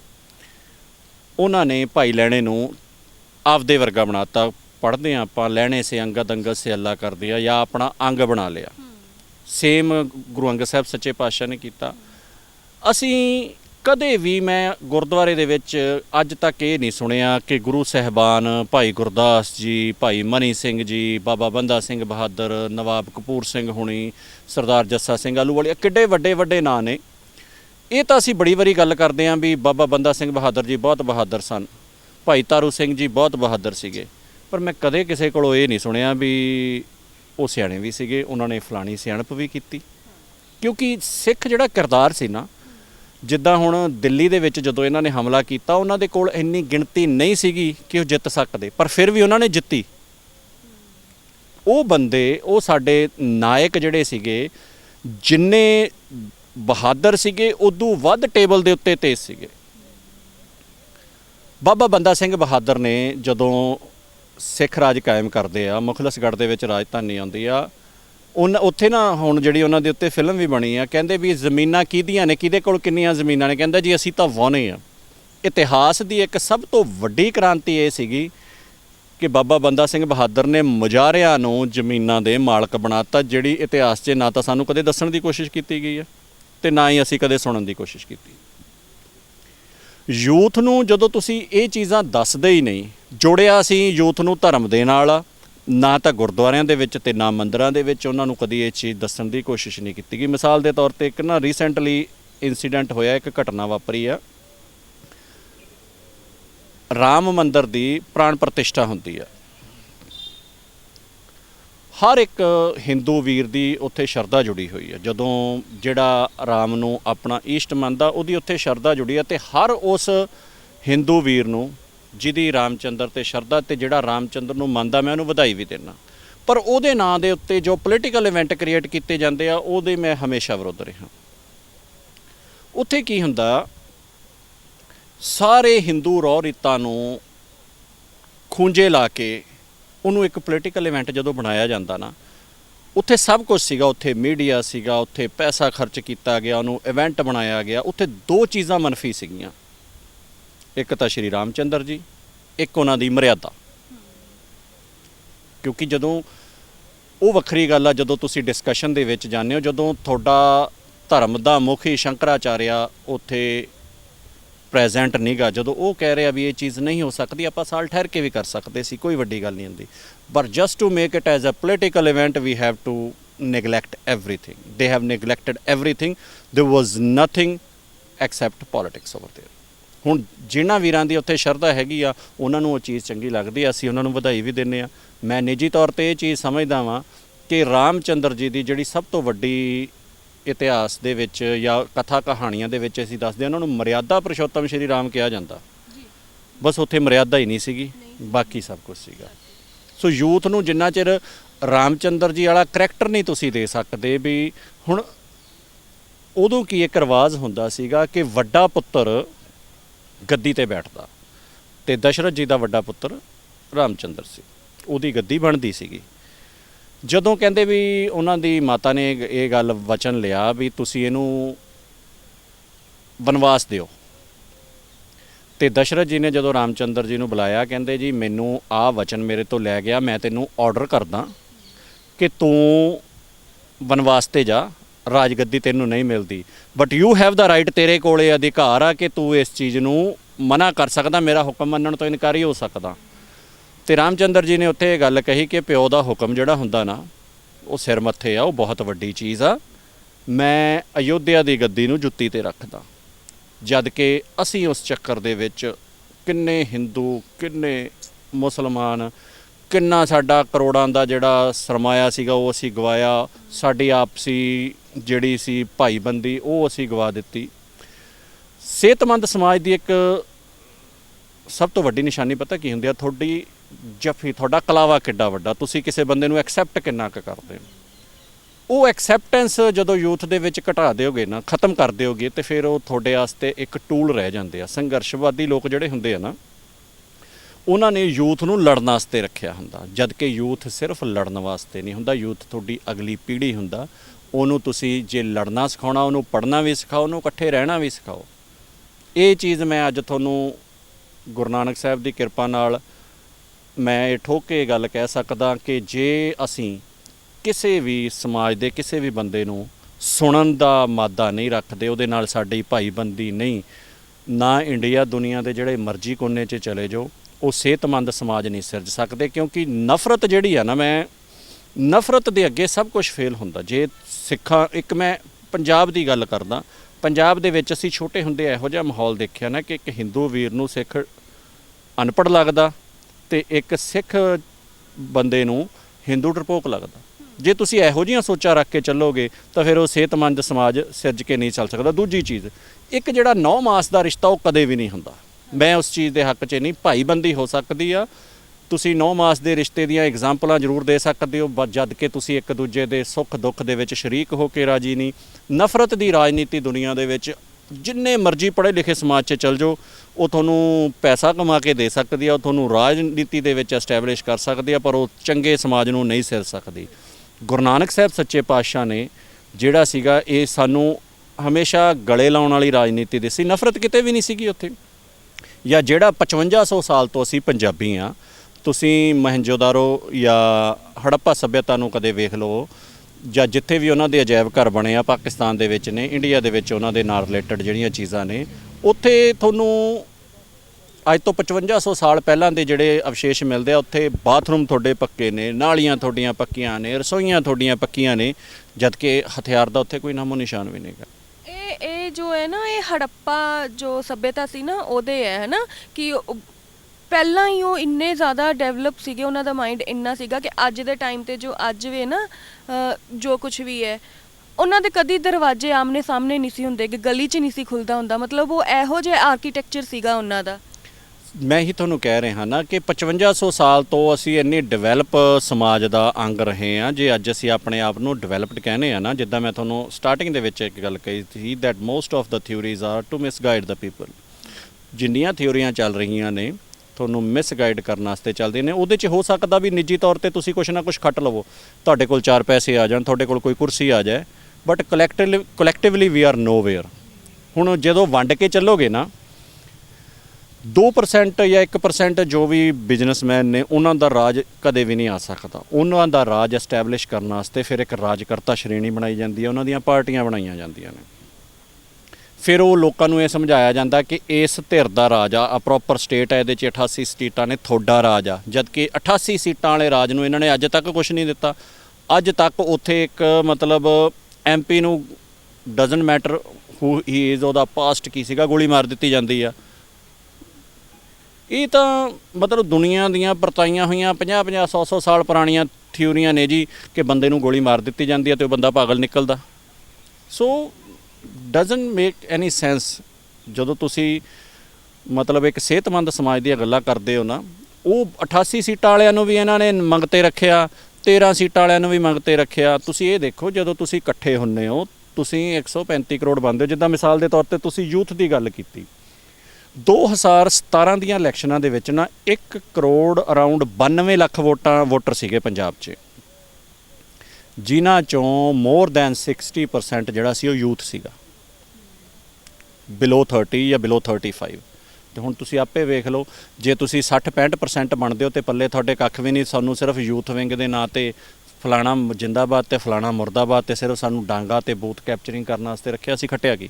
ਉਹਨਾਂ ਨੇ ਭਾਈ ਲੈਣੇ ਨੂੰ ਆਪਦੇ ਵਰਗਾ ਬਣਾਤਾ। ਪੜ੍ਹਦੇ ਹਾਂ ਆਪਾਂ ਲੈਣੇ ਸੇ ਅੰਗਦ ਅੰਗਦ ਸੇ ਅੱਲਾ ਕਰਦੇ ਆ ਜਾਂ ਆਪਣਾ ਅੰਗ ਬਣਾ ਲਿਆ। ਸੇਮ ਗੁਰੂ ਅੰਗਦ ਸਾਹਿਬ ਸੱਚੇ ਪਾਤਸ਼ਾਹ ਨੇ ਕੀਤਾ। ਅਸੀਂ ਕਦੇ ਵੀ ਮੈਂ ਗੁਰਦੁਆਰੇ ਦੇ ਵਿੱਚ ਅੱਜ ਤੱਕ ਇਹ ਨਹੀਂ ਸੁਣਿਆ ਕਿ ਗੁਰੂ ਸਹਿਬਾਨ ਭਾਈ ਗੁਰਦਾਸ ਜੀ, ਭਾਈ ਮਨੀ ਸਿੰਘ ਜੀ, ਬਾਬਾ ਬੰਦਾ ਸਿੰਘ ਬਹਾਦਰ, ਨਵਾਬ ਕਪੂਰ ਸਿੰਘ ਹੁਣੀ, ਸਰਦਾਰ ਜੱਸਾ ਸਿੰਘ ਆਲੂਵਾਲੀਆ ਕਿੱਡੇ ਵੱਡੇ ਵੱਡੇ ਨਾਂ ਨੇ। ਇਹ ਤਾਂ ਅਸੀਂ ਬੜੀ ਵਾਰੀ ਗੱਲ ਕਰਦੇ ਆਂ ਵੀ ਬਾਬਾ ਬੰਦਾ ਸਿੰਘ ਬਹਾਦਰ ਜੀ ਬਹੁਤ ਬਹਾਦਰ ਸਨ। ਭਾਈ ਤਾਰੂ ਸਿੰਘ ਜੀ ਬਹੁਤ ਬਹਾਦਰ ਸੀਗੇ। ਪਰ ਮੈਂ ਕਦੇ ਕਿਸੇ ਕੋਲੋਂ ਇਹ ਨਹੀਂ ਸੁਣਿਆ ਵੀ ਉਹ ਸਿਆਣੇ ਵੀ ਸੀਗੇ, ਉਹਨਾਂ ਨੇ ਫਲਾਣੀ ਸਿਆਣਪ ਵੀ ਕੀਤੀ। ਕਿਉਂਕਿ ਸਿੱਖ ਜਿਹੜਾ ਕਿਰਦਾਰ ਸੀ ਨਾ ਜਿੱਦਾਂ ਹੁਣ ਦਿੱਲੀ ਦੇ ਵਿੱਚ ਜਦੋਂ ਇਹਨਾਂ ਨੇ ਹਮਲਾ ਕੀਤਾ, ਉਹਨਾਂ ਦੇ ਕੋਲ ਇੰਨੀ ਗਿਣਤੀ ਨਹੀਂ ਸੀਗੀ ਕਿ ਉਹ ਜਿੱਤ ਸਕਦੇ, ਪਰ ਫਿਰ ਵੀ ਉਹਨਾਂ ਨੇ ਜਿੱਤੀ। ਉਹ ਬੰਦੇ, ਉਹ ਸਾਡੇ ਨਾਇਕ ਜਿਹੜੇ ਸੀਗੇ, ਜਿੰਨੇ ਬਹਾਦਰ ਸੀਗੇ, ਉਦੋਂ ਵੱਧ ਟੇਬਲ ਦੇ ਉੱਤੇ ਤੇਜ਼ ਸੀਗੇ। ਬਾਬਾ ਬੰਦਾ ਸਿੰਘ ਬਹਾਦਰ ਨੇ ਜਦੋਂ ਸਿੱਖ ਰਾਜ ਕਾਇਮ ਕਰਦੇ ਆ, ਮੁਖਲਸਗੜ੍ਹ ਦੇ ਵਿੱਚ ਰਾਜਧਾਨੀ ਆਉਂਦੀ ਆ ਉਨ ਉੱਥੇ ਨਾ ਹੁਣ ਜਿਹੜੀ ਉਹਨਾਂ ਦੇ ਉੱਤੇ ਫਿਲਮ ਵੀ ਬਣੀ ਆ, ਕਹਿੰਦੇ ਵੀ ਜ਼ਮੀਨਾਂ ਕਿਹਦੀਆਂ ਨੇ, ਕਿਹਦੇ ਕੋਲ ਕਿੰਨੀਆਂ ਜ਼ਮੀਨਾਂ ਨੇ? ਕਹਿੰਦਾ ਜੀ ਅਸੀਂ ਤਾਂ ਵਾਹੁਣੇ ਆ। ਇਤਿਹਾਸ ਦੀ ਇੱਕ ਸਭ ਤੋਂ ਵੱਡੀ ਕ੍ਰਾਂਤੀ ਇਹ ਸੀਗੀ ਕਿ ਬਾਬਾ ਬੰਦਾ ਸਿੰਘ ਬਹਾਦਰ ਨੇ ਮੁਜਾਰਿਆਂ ਨੂੰ ਜ਼ਮੀਨਾਂ ਦੇ ਮਾਲਕ ਬਣਾਤਾ, ਜਿਹੜੀ ਇਤਿਹਾਸ 'ਚ ਨਾ ਤਾਂ ਸਾਨੂੰ ਕਦੇ ਦੱਸਣ ਦੀ ਕੋਸ਼ਿਸ਼ ਕੀਤੀ ਗਈ ਆ, ਤੇ ਨਾ ਹੀ ਅਸੀਂ ਕਦੇ ਸੁਣਨ ਦੀ ਕੋਸ਼ਿਸ਼ ਕੀਤੀ। ਯੂਥ ਨੂੰ ਜਦੋਂ ਤੁਸੀਂ ਇਹ ਚੀਜ਼ਾਂ ਦੱਸਦੇ ਹੀ ਨਹੀਂ, ਜੋੜਿਆ ਅਸੀਂ ਯੂਥ ਨੂੰ ਧਰਮ ਦੇ ਨਾਲ ਨਾ ਤਾਂ ਗੁਰਦੁਆਰਿਆਂ ਦੇ ਵਿੱਚ ਤੇ ਨਾ ਮੰਦਰਾਂ ਦੇ ਵਿੱਚ ਉਹਨਾਂ ਨੂੰ ਕਦੀ ਇਹ ਚੀਜ਼ ਦੱਸਣ ਦੀ ਕੋਸ਼ਿਸ਼ ਨਹੀਂ ਕੀਤੀ ਗਈ। ਮਿਸਾਲ ਦੇ ਤੌਰ ਤੇ ਇੱਕ ਨਾ ਰੀਸੈਂਟਲੀ ਇਨਸੀਡੈਂਟ ਹੋਇਆ, ਇੱਕ ਘਟਨਾ ਵਾਪਰੀ ਆ। ਰਾਮ ਮੰਦਰ ਦੀ ਪ੍ਰਾਣ ਪ੍ਰਤਿਸ਼ਠਾ ਹੁੰਦੀ ਆ। ਹਰ ਇੱਕ ਹਿੰਦੂ ਵੀਰ ਦੀ ਉੱਥੇ ਸ਼ਰਧਾ ਜੁੜੀ ਹੋਈ ਹੈ ਜਦੋਂ ਜਿਹੜਾ ਰਾਮ ਨੂੰ ਆਪਣਾ ਇਸ਼ਟ ਮੰਨਦਾ, ਉਹਦੀ ਉੱਥੇ ਸ਼ਰਧਾ ਜੁੜੀ ਹੈ ਤੇ ਹਰ ਉਸ ਹਿੰਦੂ ਵੀਰ ਨੂੰ ਜਿਹਦੀ ਰਾਮਚੰਦਰ ਤੇ ਸ਼ਰਧਾ ਤੇ ਜਿਹੜਾ ਰਾਮਚੰਦਰ ਨੂੰ ਮੰਨਦਾ ਮੈਂ ਉਹਨੂੰ ਵਧਾਈ ਵੀ ਦਿੰਦਾ। ਪਰ ਉਹਦੇ ਨਾਂ ਦੇ ਉੱਤੇ ਜੋ ਪੋਲੀਟੀਕਲ ਇਵੈਂਟ ਕ੍ਰੀਏਟ ਕੀਤੇ ਜਾਂਦੇ ਆ, ਉਹਦੇ ਮੈਂ ਹਮੇਸ਼ਾ ਵਿਰੋਧ ਰਿਹਾ। ਉੱਥੇ ਕੀ ਹੁੰਦਾ, ਸਾਰੇ ਹਿੰਦੂ ਰੌ ਰੀਤਾਂ ਨੂੰ ਖੂੰਜੇ ਲਾ ਕੇ ਉਹਨੂੰ ਇੱਕ ਪੋਲੀਟੀਕਲ ਇਵੈਂਟ ਜਦੋਂ ਬਣਾਇਆ ਜਾਂਦਾ ਨਾ, ਉੱਥੇ ਸਭ ਕੁਝ ਸੀਗਾ। ਉੱਥੇ ਮੀਡੀਆ ਸੀਗਾ, ਉੱਥੇ ਪੈਸਾ ਖਰਚ ਕੀਤਾ ਗਿਆ, ਉਹਨੂੰ ਇਵੈਂਟ ਬਣਾਇਆ ਗਿਆ। ਉੱਥੇ ਦੋ ਚੀਜ਼ਾਂ ਮਨਫੀ ਸੀਗੀਆਂ। ਇੱਕ ਤਾਂ ਸ਼੍ਰੀ ਰਾਮਚੰਦਰ ਜੀ, ਇੱਕ ਉਹਨਾਂ ਦੀ ਮਰਿਆਦਾ। ਕਿਉਂਕਿ ਜਦੋਂ ਉਹ ਵੱਖਰੀ ਗੱਲ ਆ, ਜਦੋਂ ਤੁਸੀਂ ਡਿਸਕਸ਼ਨ ਦੇ ਵਿੱਚ ਜਾਂਦੇ ਹੋ, ਜਦੋਂ ਤੁਹਾਡਾ ਧਰਮ ਦਾ ਮੁਖੀ ਸ਼ੰਕਰਾਚਾਰਿਆ ਉੱਥੇ ਪ੍ਰੈਜ਼ੈਂਟ ਨਹੀਂਗਾ ਜਦੋਂ ਉਹ ਕਹਿ ਰਿਹਾ ਵੀ ਇਹ ਚੀਜ਼ ਨਹੀਂ ਹੋ ਸਕਦੀ, ਆਪਾਂ ਸਾਲ ਠਹਿਰ ਕੇ ਵੀ ਕਰ ਸਕਦੇ ਸੀ, ਕੋਈ ਵੱਡੀ ਗੱਲ ਨਹੀਂ ਹੁੰਦੀ। ਪਰ just to make it as a political event we have to neglect everything. They have neglected everything. There was nothing except politics over there. ਹੁਣ ਜਿਨ੍ਹਾਂ ਵੀਰਾਂ ਦੀ ਉੱਥੇ ਸ਼ਰਧਾ ਹੈਗੀ ਆ ਉਹਨਾਂ ਨੂੰ ਉਹ ਚੀਜ਼ ਚੰਗੀ ਲੱਗਦੀ ਆ ਅਸੀਂ ਉਹਨਾਂ ਨੂੰ ਵਧਾਈ ਵੀ ਦਿੰਨੇ ਆ। ਮੈਂ ਨਿੱਜੀ ਤੌਰ ਤੇ ਇਹ ਚੀਜ਼ ਸਮਝਦਾ ਵਾਂ ਕਿ ਰਾਮਚੰਦਰ ਜੀ ਦੀ ਜਿਹੜੀ ਸਭ ਤੋਂ ਵੱਡੀ ਇਤਿਹਾਸ ਦੇ ਵਿੱਚ ਜਾਂ ਕਥਾ ਕਹਾਣੀਆਂ ਦੇ ਵਿੱਚ ਅਸੀਂ ਦੱਸਦੇ ਉਹਨਾਂ ਨੂੰ ਮਰਿਆਦਾ ਪੁਰਸ਼ੋਤਮ ਸ਼੍ਰੀ ਰਾਮ ਕਿਹਾ ਜਾਂਦਾ। ਬਸ ਉੱਥੇ ਮਰਿਆਦਾ ਹੀ ਨਹੀਂ ਸੀਗੀ ਬਾਕੀ ਸਭ ਕੁਝ ਸੀਗਾ। ਸੋ ਯੂਥ ਨੂੰ ਜਿੰਨਾ ਚਿਰ ਰਾਮਚੰਦਰ ਜੀ ਵਾਲਾ ਕਰੈਕਟਰ ਨਹੀਂ ਤੁਸੀਂ ਦੇ ਸਕਦੇ ਵੀ ਹੁਣ ਉਦੋਂ ਕੀ ਇੱਕ ਰਿਵਾਜ ਹੁੰਦਾ ਸੀਗਾ ਕਿ ਵੱਡਾ ਪੁੱਤਰ ਗੱਦੀ ਤੇ ਬੈਠਦਾ। ਤੇ ਦਸ਼ਰਥ ਜੀ ਦਾ ਵੱਡਾ ਪੁੱਤਰ ਰਾਮਚੰਦਰ ਸੀ। ਉਹਦੀ ਗੱਦੀ ਬਣਦੀ ਸੀਗੀ। ਜਦੋਂ ਕਹਿੰਦੇ ਵੀ ਉਹਨਾਂ ਦੀ ਮਾਤਾ ਨੇ ਇਹ- ਗੱਲ ਵਚਨ ਲਿਆ ਵੀ ਤੁਸੀਂ ਇਹਨੂੰ ਵਨਵਾਸ ਦਿਓ। ਤੇ ਦਸ਼ਰਥ ਜੀ ਨੇ ਜਦੋਂ ਰਾਮਚੰਦਰ ਜੀ ਨੂੰ ਬੁਲਾਇਆ, ਕਹਿੰਦੇ ਜੀ, ਮੈਨੂੰ ਆਹ ਵਚਨ ਮੇਰੇ ਤੋਂ ਲੈ ਗਿਆ, ਮੈਂ ਤੈਨੂੰ ਆਰਡਰ ਕਰਦਾ ਕਿ ਤੂੰ ਵਨਵਾਸ ਤੇ ਜਾ। ਰਾਜਗੱਦੀ ਤੈਨੂੰ ਨਹੀਂ ਮਿਲਦੀ। But you have the right ਤੇਰੇ ਕੋਲੇ ਅਧਿਕਾਰ ਆ ਕਿ ਤੂੰ ਇਸ ਚੀਜ਼ ਨੂੰ ਮਨਾ ਕਰ ਸਕਦਾ, ਮੇਰਾ ਹੁਕਮ ਮੰਨਣ ਤੋਂ ਇਨਕਾਰੀ ਹੋ ਸਕਦਾ। ਤੇ ਰਾਮਚੰਦਰ ਜੀ ਨੇ ਉੱਥੇ ਇਹ ਗੱਲ ਕਹੀ ਕਿ ਪਿਓ ਦਾ ਹੁਕਮ ਜਿਹੜਾ ਹੁੰਦਾ ਨਾ, ਉਹ ਸਿਰ ਮੱਥੇ ਆ, ਉਹ ਬਹੁਤ ਵੱਡੀ ਚੀਜ਼ ਆ। ਮੈਂ ਅਯੋਧਿਆ ਦੀ ਗੱਦੀ ਨੂੰ ਜੁੱਤੀ ਤੇ ਰੱਖਦਾ। ਜਦ ਕਿ ਅਸੀਂ ਉਸ ਚੱਕਰ ਦੇ ਵਿੱਚ ਕਿੰਨੇ ਹਿੰਦੂ, ਕਿੰਨੇ ਮੁਸਲਮਾਨ, ਕਿੰਨਾ ਸਾਡਾ ਕਰੋੜਾਂ ਦਾ ਜਿਹੜਾ ਸਰਮਾਇਆ ਸੀਗਾ, ਉਹ ਅਸੀਂ ਗਵਾਇਆ। ਸਾਡੀ ਆਪਸੀ ਜਿਹੜੀ ਸੀ ਭਾਈਬੰਦੀ, ਉਹ ਅਸੀਂ ਗਵਾ ਦਿੱਤੀ। ਸਿਹਤਮੰਦ ਸਮਾਜ ਦੀ ਇੱਕ ਸਭ ਤੋਂ ਵੱਡੀ ਨਿਸ਼ਾਨੀ ਪਤਾ ਕੀ ਹੁੰਦੀ ਆ? ਤੁਹਾਡੀ ਜਫੀ, ਤੁਹਾਡਾ ਕਲਾਵਾ ਕਿੱਡਾ ਵੱਡਾ? ਤੁਸੀਂ ਕਿਸੇ ਬੰਦੇ ਨੂੰ ਐਕਸੈਪਟ ਕਿੰਨਾ ਕੁ ਕਰਦੇ ਹੋ? ਉਹ ਐਕਸੈਪਟੈਂਸ ਜਦੋਂ ਯੂਥ ਦੇ ਵਿੱਚ ਘਟਾ ਦਿਓਗੇ ਨਾ, ਖਤਮ ਕਰ ਦਿਓਗੇ, ਤੇ ਫਿਰ ਉਹ ਤੁਹਾਡੇ ਵਾਸਤੇ ਇੱਕ ਟੂਲ ਰਹਿ ਜਾਂਦੇ ਆ। ਸੰਘਰਸ਼ਵਾਦੀ ਲੋਕ ਜਿਹੜੇ ਹੁੰਦੇ ਆ ਨਾ, ਉਹਨਾਂ ਨੇ ਯੂਥ ਨੂੰ ਲੜਨ ਵਾਸਤੇ ਰੱਖਿਆ ਹੁੰਦਾ। ਜਦ ਕਿ ਯੂਥ ਸਿਰਫ ਲੜਨ ਵਾਸਤੇ ਨਹੀਂ ਹੁੰਦਾ, ਯੂਥ ਤੁਹਾਡੀ ਅਗਲੀ ਪੀੜ੍ਹੀ ਹੁੰਦਾ। ਉਹਨੂੰ ਤੁਸੀਂ ਜੇ ਲੜਨਾ ਸਿਖਾਉਣਾ, ਉਹਨੂੰ ਪੜ੍ਹਨਾ ਵੀ ਸਿਖਾਓ, ਉਹਨੂੰ ਇਕੱਠੇ ਰਹਿਣਾ ਵੀ ਸਿਖਾਓ। ਇਹ ਚੀਜ਼ ਮੈਂ ਅੱਜ ਤੁਹਾਨੂੰ ਗੁਰੂ ਨਾਨਕ ਸਾਹਿਬ ਦੀ ਕਿਰਪਾ ਨਾਲ ਮੈਂ ਇਹ ਠੋਕ ਕੇ ਗੱਲ ਕਹਿ ਸਕਦਾ ਕਿ ਜੇ ਅਸੀਂ ਕਿਸੇ ਵੀ ਸਮਾਜ ਦੇ ਕਿਸੇ ਵੀ ਬੰਦੇ ਨੂੰ ਸੁਣਨ ਦਾ ਮਾਦਾ ਨਹੀਂ ਰੱਖਦੇ, ਉਹਦੇ ਨਾਲ ਸਾਡੀ ਭਾਈਬੰਦੀ ਨਹੀਂ, ਨਾ ਇੰਡੀਆ ਦੁਨੀਆ ਦੇ ਜਿਹੜੇ ਮਰਜ਼ੀ ਕੋਨੇ 'ਚ ਚਲੇ ਜਾਓ, ਉਹ ਸਿਹਤਮੰਦ ਸਮਾਜ ਨਹੀਂ ਸਿਰਜ ਸਕਦੇ, ਕਿਉਂਕਿ ਨਫ਼ਰਤ ਜਿਹੜੀ ਆ ਨਾ ਮੈਂ ਨਫ਼ਰਤ ਦੇ ਅੱਗੇ ਸਭ ਕੁਝ ਫੇਲ ਹੁੰਦਾ। ਜੇ ਸਿੱਖਾਂ, ਇੱਕ ਮੈਂ ਪੰਜਾਬ ਦੀ ਗੱਲ ਕਰਦਾ, ਪੰਜਾਬ ਦੇ ਵਿੱਚ ਅਸੀਂ ਛੋਟੇ ਹੁੰਦੇ ਇਹੋ ਜਿਹਾ ਮਾਹੌਲ ਦੇਖਿਆ ਨਾ ਕਿ ਇੱਕ ਹਿੰਦੂ ਵੀਰ ਨੂੰ ਸਿੱਖ ਅਨਪੜ੍ਹ ਲੱਗਦਾ ਤੇ ਇੱਕ ਸਿੱਖ ਬੰਦੇ ਨੂੰ ਹਿੰਦੂ ਡਰਪੋਕ ਲੱਗਦਾ। ਜੇ ਤੁਸੀਂ ਇਹੋ ਜਿਹੀਆਂ ਸੋਚਾਂ ਰੱਖ ਕੇ ਚੱਲੋਗੇ, ਤਾਂ ਫਿਰ ਉਹ ਸਿਹਤਮੰਦ ਸਮਾਜ ਸਿਰਜ ਕੇ ਨਹੀਂ ਚੱਲ ਸਕਦਾ। ਦੂਜੀ ਚੀਜ਼, ਇੱਕ ਜਿਹੜਾ ਨੌ ਮਾਸ ਦਾ ਰਿਸ਼ਤਾ ਉਹ ਕਦੇ ਵੀ ਨਹੀਂ ਹੁੰਦਾ। ਮੈਂ ਉਸ ਚੀਜ਼ ਦੇ ਹੱਕ 'ਚ ਨਹੀਂ, ਭਾਈਬੰਦੀ ਹੋ ਸਕਦੀ ਆ ਤੁਸੀਂ ਨੌ ਮਾਸ ਦੇ ਰਿਸ਼ਤੇ ਦੀਆਂ ਐਗਜ਼ਾਮਪਲਾਂ ਜ਼ਰੂਰ ਦੇ ਸਕਦੇ ਹੋ ਬ- ਜਦ ਕਿ ਤੁਸੀਂ ਇੱਕ ਦੂਜੇ ਦੇ ਸੁੱਖ ਦੁੱਖ ਦੇ ਵਿੱਚ ਸ਼ਰੀਕ ਹੋ ਕੇ ਰਾਜੀ ਨਹੀਂ। ਨਫ਼ਰਤ ਦੀ ਰਾਜਨੀਤੀ ਦੁਨੀਆ ਦੇ ਵਿੱਚ ਜਿੰਨੇ ਮਰਜ਼ੀ ਪੜ੍ਹੇ ਲਿਖੇ ਸਮਾਜ 'ਚ ਚੱਲ ਜਾਓ, ਉਹ ਤੁਹਾਨੂੰ ਪੈਸਾ ਕਮਾ ਕੇ ਦੇ ਸਕਦੀ ਆ, ਉਹ ਤੁਹਾਨੂੰ ਰਾਜਨੀਤੀ ਦੇ ਵਿੱਚ ਐਸਟੈਬਲਿਸ਼ ਕਰ ਸਕਦੀ ਆ, ਪਰ ਉਹ ਚੰਗੇ ਸਮਾਜ ਨੂੰ ਨਹੀਂ ਸਿਰ ਸਕਦੀ। ਗੁਰੂ ਨਾਨਕ ਸਾਹਿਬ ਸੱਚੇ ਪਾਤਸ਼ਾਹ ਨੇ ਜਿਹੜਾ ਸੀਗਾ, ਇਹ ਸਾਨੂੰ ਹਮੇਸ਼ਾ ਗਲੇ ਲਾਉਣ ਵਾਲੀ ਰਾਜਨੀਤੀ ਦੇ ਸੀ। ਨਫ਼ਰਤ ਕਿਤੇ ਵੀ ਨਹੀਂ ਸੀਗੀ ਉੱਥੇ। ਜਾਂ ਜਿਹੜਾ 5500 ਸਾਲ ਤੋਂ ਅਸੀਂ ਪੰਜਾਬੀ ਆ ਤੁਸੀਂ ਮਹਿੰਜੋਦਾਰੋ ਜਾਂ ਹੜੱਪਾ ਸੱਭਿਅਤਾ ਨੂੰ ਕਦੇ ਵੇਖ ਲਓ ਜਾਂ ਜਿੱਥੇ ਵੀ ਉਹਨਾਂ ਦੇ ਅਜਾਇਬ ਘਰ ਬਣੇ ਆ, ਪਾਕਿਸਤਾਨ ਦੇ ਵਿੱਚ ਨੇ, ਇੰਡੀਆ ਦੇ ਵਿੱਚ ਉਹਨਾਂ ਦੇ ਨਾਲ ਰਿਲੇਟਡ ਜਿਹੜੀਆਂ ਚੀਜ਼ਾਂ ਨੇ, ਉੱਥੇ ਤੁਹਾਨੂੰ ਅੱਜ ਤੋਂ 5500 ਸਾਲ ਪਹਿਲਾਂ ਦੇ ਜਿਹੜੇ ਅਵਸ਼ੇਸ਼ ਮਿਲਦੇ ਆ, ਉੱਥੇ ਬਾਥਰੂਮ ਤੁਹਾਡੇ ਪੱਕੇ ਨੇ, ਨਾਲੀਆਂ ਤੁਹਾਡੀਆਂ ਪੱਕੀਆਂ ਨੇ, ਰਸੋਈਆਂ ਤੁਹਾਡੀਆਂ ਪੱਕੀਆਂ ਨੇ, ਜਦਕਿ ਹਥਿਆਰ ਦਾ ਉੱਥੇ ਕੋਈ ਨਾਮੋ ਨਿਸ਼ਾਨ ਵੀ ਨਹੀਂਗਾ ਇਹ ਇਹ ਜੋ ਹੈ ਨਾ, ਇਹ ਹੜੱਪਾ ਜੋ ਸਭਿਅਤਾ ਸੀ ਨਾ, ਉਹਦੇ ਹੈ ਹਨਾ ਕਿ ਪਹਿਲਾਂ ਹੀ ਉਹ ਇੰਨੇ ਜ਼ਿਆਦਾ ਡਿਵੈਲਪ ਸੀਗੇ ਉਹਨਾਂ ਦਾ ਮਾਈਂਡ ਇੰਨਾ ਸੀਗਾ ਕਿ ਅੱਜ ਦੇ ਟਾਈਮ ਤੇ ਜੋ ਅੱਜ ਵੀ ਨਾ ਅ, ਜੋ ਕੁਝ ਵੀ ਹੈ ਉਹਨਾਂ ਦੇ ਕਦੀ ਦਰਵਾਜ਼ੇ ਆਮਨੇ ਸਾਹਮਣੇ ਨਹੀਂ ਸੀ ਹੁੰਦੇ ਕਿ ਗਲੀ 'ਚ ਨਹੀਂ ਸੀ ਖੁੱਲਦਾ ਹੁੰਦਾ। ਮਤਲਬ ਉਹ ਇਹੋ ਜਿਹਾ ਆਰਕੀਟੈਕਚਰ ਸੀਗਾ ਉਹਨਾਂ ਦਾ। ਮੈਂ ਹੀ ਤੁਹਾਨੂੰ ਕਹਿ ਰਿਹਾ ਨਾ ਕਿ 5500 ਸਾਲ ਤੋਂ ਅਸੀਂ ਇੰਨੀ ਡਿਵੈਲਪ ਸਮਾਜ ਦਾ ਅੰਗ ਰਹੇ ਹਾਂ ਜੇ ਅੱਜ ਅਸੀਂ ਆਪਣੇ ਆਪ ਨੂੰ ਡਿਵੈਲਪਡ ਕਹਿੰਦੇ ਆ ਨਾ ਜਿੱਦਾਂ ਮੈਂ ਤੁਹਾਨੂੰ ਸਟਾਰਟਿੰਗ ਦੇ ਵਿੱਚ ਇੱਕ ਗੱਲ ਕਹੀ ਸੀ that most of the theories are to misguide the people ਜਿੰਨੀਆਂ ਥਿਉਰੀਆਂ ਚੱਲ ਰਹੀਆਂ ਨੇ ਤੁਹਾਨੂੰ ਮਿਸਗਾਈਡ ਕਰਨ ਵਾਸਤੇ ਚੱਲਦੇ ਨੇ, ਉਹਦੇ 'ਚ ਹੋ ਸਕਦਾ ਵੀ ਨਿੱਜੀ ਤੌਰ ਤੇ ਤੁਸੀਂ ਕੁਛ ਨਾ ਕੁਛ ਖੱਟ ਲਵੋ। ਤੁਹਾਡੇ ਕੋਲ ਚਾਰ ਪੈਸੇ ਆ ਜਾਣ, ਤੁਹਾਡੇ ਕੋਲ ਕੋਈ ਕੁਰਸੀ ਆ ਜਾਏ but collectively collectively we are nowhere ਹੁਣ ਜਦੋਂ ਵੰਡ ਕੇ ਚੱਲੋਗੇ ਨਾ 2% ਜਾਂ 1% ਜੋ ਵੀ ਬਿਜ਼ਨਸਮੈਨ ਨੇ, ਉਹਨਾਂ ਦਾ ਰਾਜ ਕਦੇ ਵੀ ਨਹੀਂ ਆ ਸਕਦਾ। ਉਹਨਾਂ ਦਾ ਰਾਜ ਐਸਟੈਬਲਿਸ਼ ਕਰਨ ਵਾਸਤੇ ਫਿਰ ਇੱਕ ਰਾਜਕਰਤਾ ਸ਼੍ਰੇਣੀ ਬਣਾਈ ਜਾਂਦੀ ਹੈ, ਉਹਨਾਂ ਦੀਆਂ ਪਾਰਟੀਆਂ ਬਣਾਈਆਂ ਜਾਂਦੀਆਂ ਨੇ। ਫਿਰ ਉਹ ਲੋਕਾਂ ਨੂੰ ਇਹ ਸਮਝਾਇਆ ਜਾਂਦਾ ਕਿ ਇਸ ਧਿਰ ਦਾ ਰਾਜ ਆ ਪ੍ਰੋਪਰ ਸਟੇਟ ਹੈ ਇਹਦੇ ਚ 88 ਸੀਟਾਂ ਨੇ ਤੁਹਾਡਾ ਰਾਜ ਆ। ਜਦਕਿ 88 ਸੀਟਾਂ ਵਾਲੇ ਰਾਜ ਨੂੰ ਇਹਨਾਂ ਨੇ ਅੱਜ ਤੱਕ ਕੁਝ ਨਹੀਂ ਦਿੱਤਾ। ਅੱਜ ਤੱਕ ਉੱਥੇ ਇੱਕ ਮਤਲਬ ਐਮਪੀ ਨੂੰ doesn't matter who he is ਉਹਦਾ ਪਾਸਟ ਕੀ ਸੀਗਾ, ਗੋਲੀ ਮਾਰ ਦਿੱਤੀ ਜਾਂਦੀ ਆ। ਇਹ ਤਾਂ ਮਤਲਬ ਦੁਨੀਆ ਦੀਆਂ ਪਰਤਾਈਆਂ ਹੋਈਆਂ 50 50 100 100 ਸਾਲ ਪੁਰਾਣੀਆਂ ਥਿਊਰੀਆਂ ਨੇ ਜੀ, ਕਿ ਬੰਦੇ ਨੂੰ ਗੋਲੀ ਮਾਰ ਦਿੱਤੀ ਜਾਂਦੀ ਹੈ ਤੇ ਉਹ ਬੰਦਾ ਪਾਗਲ ਨਿਕਲਦਾ। So doesn't make any sense ਜਦੋਂ ਤੁਸੀਂ ਮਤਲਬ ਇੱਕ ਸਿਹਤਮੰਦ ਸਮਾਜ ਦੀਆਂ ਗੱਲਾਂ ਕਰਦੇ ਹੋ ਨਾ, ਉਹ 88 ਸੀਟਾਂ ਵਾਲਿਆਂ ਨੂੰ ਵੀ ਇਹਨਾਂ ਨੇ ਮੰਗਤੇ ਰੱਖਿਆ 13 ਸੀਟਾਂ ਵਾਲਿਆਂ ਨੂੰ ਵੀ ਮੰਗਤੇ ਰੱਖਿਆ। ਤੁਸੀਂ ਇਹ ਦੇਖੋ, ਜਦੋਂ ਤੁਸੀਂ ਇਕੱਠੇ ਹੁੰਨੇ ਹੋ, ਤੁਸੀਂ 135 ਕਰੋੜ ਬਣਦੇ ਹੋ। ਜਿੱਦਾਂ ਮਿਸਾਲ ਦੇ ਤੌਰ ਤੇ ਤੁਸੀਂ ਯੂਥ ਦੀ ਗੱਲ ਕੀਤੀ। 2017 ਦੀਆਂ ਇਲੈਕਸ਼ਨਾਂ ਦੇ ਵਿੱਚ ਨਾ 1 ਕਰੋੜ ਅਰਾਊਂਡ 92 ਲੱਖ ਵੋਟਾਂ, ਵੋਟਰ ਸੀਗੇ ਪੰਜਾਬ 'ਚ। ਜਿਨ੍ਹਾਂ ਚੋਂ ਮੋਰ ਦੈਨ 60% ਜਿਹੜਾ ਸੀ ਉਹ ਯੂਥ ਸੀਗਾ। ਬਿਲੋ 30 ਜਾਂ ਬਿਲੋ 35 ਤੇ ਹੁਣ ਤੁਸੀਂ ਆਪੇ ਵੇਖ ਲਓ, ਜੇ ਤੁਸੀਂ 60 65% ਬਣਦੇ ਹੋ ਤੇ ਪੱਲੇ ਤੁਹਾਡੇ ਕੱਖ ਵੀ ਨਹੀਂ, ਸਾਨੂੰ ਸਿਰਫ ਯੂਥ ਵਿੰਗ ਦੇ ਨਾਂ ਤੇ ਫਲਾਣਾ ਜਿੰਦਾਬਾਦ ਤੇ ਫਲਾਣਾ ਮੁਰਦਾਬਾਦ ਤੇ ਸਿਰਫ ਸਾਨੂੰ ਡਾਂਗਾ ਤੇ ਬੂਥ ਕੈਪਚਰਿੰਗ ਕਰਨ ਵਾਸਤੇ ਰੱਖਿਆ ਸੀ, ਖਟਿਆ ਕੀ?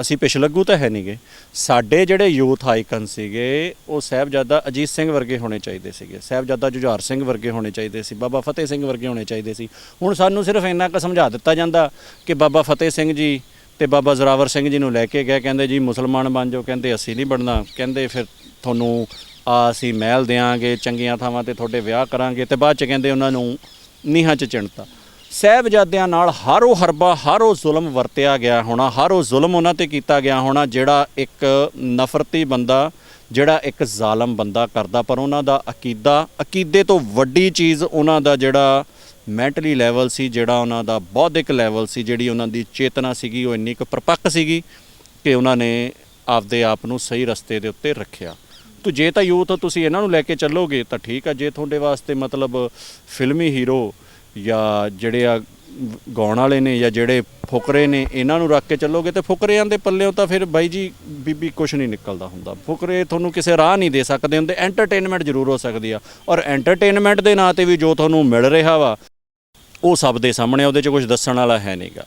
ਅਸੀਂ ਪਿਛਲੱਗੂ ਤਾਂ ਹੈ ਨਹੀਂਗੇ ਸਾਡੇ ਜਿਹੜੇ ਯੂਥ ਆਈਕਨ ਸੀਗੇ, ਉਹ ਸਾਹਿਬਜ਼ਾਦਾ ਅਜੀਤ ਸਿੰਘ ਵਰਗੇ ਹੋਣੇ ਚਾਹੀਦੇ ਸੀਗੇ। ਸਾਹਿਬਜ਼ਾਦਾ ਜੁਝਾਰ ਸਿੰਘ ਵਰਗੇ ਹੋਣੇ ਚਾਹੀਦੇ ਸੀ, ਬਾਬਾ ਫਤਿਹ ਸਿੰਘ ਵਰਗੇ ਹੋਣੇ ਚਾਹੀਦੇ ਸੀ। ਹੁਣ ਸਾਨੂੰ ਸਿਰਫ ਇੰਨਾ ਕੁ ਸਮਝਾ ਦਿੱਤਾ ਜਾਂਦਾ ਕਿ ਬਾਬਾ ਫਤਿਹ ਸਿੰਘ ਜੀ ਤੇ ਬਾਬਾ ਜ਼ੋਰਾਵਰ ਸਿੰਘ ਜੀ ਨੂੰ ਲੈ ਕੇ ਗਏ, ਕਹਿੰਦੇ ਜੀ ਮੁਸਲਮਾਨ ਬਣ ਜਾਓ, ਕਹਿੰਦੇ ਅਸੀਂ ਨਹੀਂ ਬਣਨਾ, ਕਹਿੰਦੇ ਫਿਰ ਤੁਹਾਨੂੰ ਆ ਅਸੀਂ ਮਹਿਲ ਦੇਾਂਗੇ ਚੰਗੀਆਂ ਥਾਵਾਂ ਤੇ ਤੁਹਾਡੇ ਵਿਆਹ ਕਰਾਂਗੇ ਤੇ ਬਾਅਦ ਚ ਕਹਿੰਦੇ ਉਹਨਾਂ ਨੂੰ ਨੀਹਾਂ ਚ ਚਿਣਤਾ। ਸਹਿਬਜ਼ਾਦਿਆਂ ਨਾਲ ਹਰ ਉਹ ਹਰਬਾ, ਹਰ ਉਹ ਜ਼ੁਲਮ ਵਰਤਿਆ ਗਿਆ ਹੋਣਾ, ਹਰ ਉਹ ਜ਼ੁਲਮ ਉਹਨਾਂ ਤੇ ਕੀਤਾ ਗਿਆ ਹੋਣਾ, ਜਿਹੜਾ ਇੱਕ ਨਫ਼ਰਤੀ ਬੰਦਾ, ਜਿਹੜਾ ਇੱਕ ਜ਼ਾਲਮ ਬੰਦਾ ਕਰਦਾ, ਪਰ ਉਹਨਾਂ ਦਾ ਅਕੀਦਾ, ਅਕੀਦੇ ਤੋਂ ਵੱਡੀ ਚੀਜ਼ ਉਹਨਾਂ ਦਾ ਜਿਹੜਾ ਮੈਂਟਲੀ ਲੈਵਲ ਸੀ, ਜਿਹੜਾ ਉਹਨਾਂ ਦਾ ਬੌਧਿਕ ਲੈਵਲ ਸੀ, ਜਿਹੜੀ ਉਹਨਾਂ ਦੀ ਚੇਤਨਾ ਸੀਗੀ, ਉਹ ਇੰਨੀ ਕੁ ਪਰਪੱਕ ਸੀਗੀ ਕਿ ਉਹਨਾਂ ਨੇ ਆਪਦੇ ਆਪ ਨੂੰ ਸਹੀ ਰਸਤੇ ਦੇ ਉੱਤੇ ਰੱਖਿਆ। ਤੋ ਜੇ ਤਾਂ ਯੂਥ ਤੁਸੀਂ ਇਹਨਾਂ ਨੂੰ ਲੈ ਕੇ ਚੱਲੋਗੇ, ਤਾਂ ਠੀਕ ਆ, ਜੇ ਤੁਹਾਡੇ ਵਾਸਤੇ ਮਤਲਬ ਫਿਲਮੀ ਹੀਰੋ ਜਾਂ ਜਿਹੜੇ ਆ ਗਾਉਣ ਵਾਲੇ ਨੇ ਜਾਂ ਜਿਹੜੇ ਫੁਕਰੇ ਨੇ, ਇਹਨਾਂ ਨੂੰ ਰੱਖ ਕੇ ਚੱਲੋਗੇ ਤੇ ਫੁਕਰਿਆਂ ਦੇ ਪੱਲਿਓਂ ਤਾਂ ਫਿਰ ਬਾਈ ਜੀ, ਬੀਬੀ ਕੁਝ ਨਹੀਂ ਨਿਕਲਦਾ ਹੁੰਦਾ। ਫੁਕਰੇ ਤੁਹਾਨੂੰ ਕਿਸੇ ਰਾਹ ਨਹੀਂ ਦੇ ਸਕਦੇ ਹੁੰਦੇ ਐਂਟਰਟੇਨਮੈਂਟ ਜ਼ਰੂਰ ਹੋ ਸਕਦੀ ਆ। ਔਰ ਐਂਟਰਟੇਨਮੈਂਟ ਦੇ ਨਾਂ ਤੇ ਵੀ ਜੋ ਤੁਹਾਨੂੰ ਮਿਲ ਰਿਹਾ ਵਾ, ਉਹ ਸਭ ਦੇ ਸਾਹਮਣੇ ਉਹਦੇ 'ਚ ਕੁਝ ਦੱਸਣ ਵਾਲਾ ਹੈ ਨਹੀਂਗਾ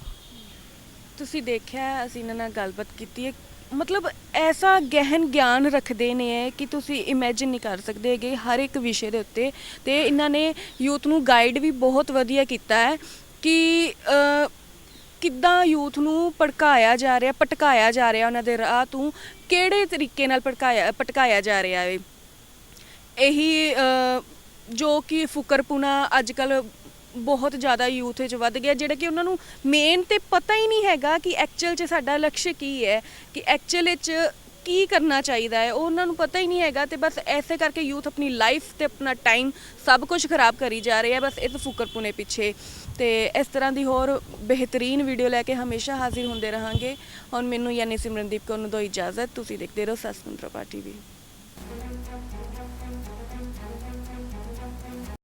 ਤੁਸੀਂ ਦੇਖਿਆ, ਅਸੀਂ ਇਹਨਾਂ ਨਾਲ ਗੱਲਬਾਤ ਕੀਤੀ ਹੈ ਮਤਲਬ ਐਸਾ ਗਹਿਨ ਗਿਆਨ ਰੱਖਦੇ ਨੇ ਇਹ ਕਿ ਤੁਸੀਂ ਇਮੇਜਿਨ ਨਹੀਂ ਕਰ ਸਕਦੇ ਹੈਗੇ ਹਰ ਇੱਕ ਵਿਸ਼ੇ ਦੇ ਉੱਤੇ ਤੇ ਇਹਨਾਂ ਨੇ ਯੂਥ ਨੂੰ ਗਾਈਡ ਵੀ ਬਹੁਤ ਵਧੀਆ ਕੀਤਾ ਹੈ ਕਿ ਅ, ਕਿੱਦਾਂ ਯੂਥ ਨੂੰ ਭੜਕਾਇਆ ਜਾ ਰਿਹਾ ਪਟਕਾਇਆ ਜਾ ਰਿਹਾ ਉਹਨਾਂ ਦੇ ਰਾਹ ਤੋਂ ਕਿਹੜੇ ਤਰੀਕੇ ਨਾਲ ਭੜਕਾਇਆ ਪਟਕਾਇਆ ਜਾ ਰਿਹਾ ਹੈ। ਇਹੀ ਅ, ਜੋ ਕਿ ਫੁਕਰਪੁਣਾ ਅੱਜ ਕੱਲ ਬਹੁਤ ਜ਼ਿਆਦਾ ਯੂਥ ਵਿੱਚ ਵੱਧ ਗਿਆ, ਜਿਹੜਾ ਕਿ ਉਹਨਾਂ ਨੂੰ ਮੇਨ ਤੇ ਪਤਾ ਹੀ ਨਹੀਂ ਹੈਗਾ ਕਿ ਐਕਚੁਅਲ 'ਚ ਸਾਡਾ ਲਕਸ਼ ਕੀ ਹੈ, ਕਿ ਐਕਚੁਅਲ ਵਿੱਚ ਕੀ ਕਰਨਾ ਚਾਹੀਦਾ ਹੈ, ਉਹ ਉਹਨਾਂ ਨੂੰ ਪਤਾ ਹੀ ਨਹੀਂ ਹੈਗਾ ਤੇ ਬਸ ਐਸੇ ਕਰਕੇ ਯੂਥ ਆਪਣੀ ਲਾਈਫ ਤੇ ਆਪਣਾ ਟਾਈਮ ਸਭ ਕੁਝ ਖਰਾਬ ਕਰੀ ਜਾ ਰਹੇ ਆ, ਬਸ ਇਸ ਫੁਕਰਪੁਣੇ ਪਿੱਛੇ। ਤੇ ਇਸ ਤਰ੍ਹਾਂ ਦੀ ਹੋਰ ਬਿਹਤਰੀਨ ਵੀਡੀਓ ਲੈ ਕੇ ਹਮੇਸ਼ਾ ਹਾਜ਼ਰ ਹੁੰਦੇ ਰਹਾਂਗੇ। ਹੁਣ ਮੈਨੂੰ ਯਾਨੀ ਸਿਮਰਨਦੀਪ ਕੌਰ ਨੂੰ ਦੋ ਇਜਾਜ਼ਤ, ਤੁਸੀਂ ਦੇਖਦੇ ਰਹੋ ਸਸਮੰਤਰਾ ਟੀਵੀ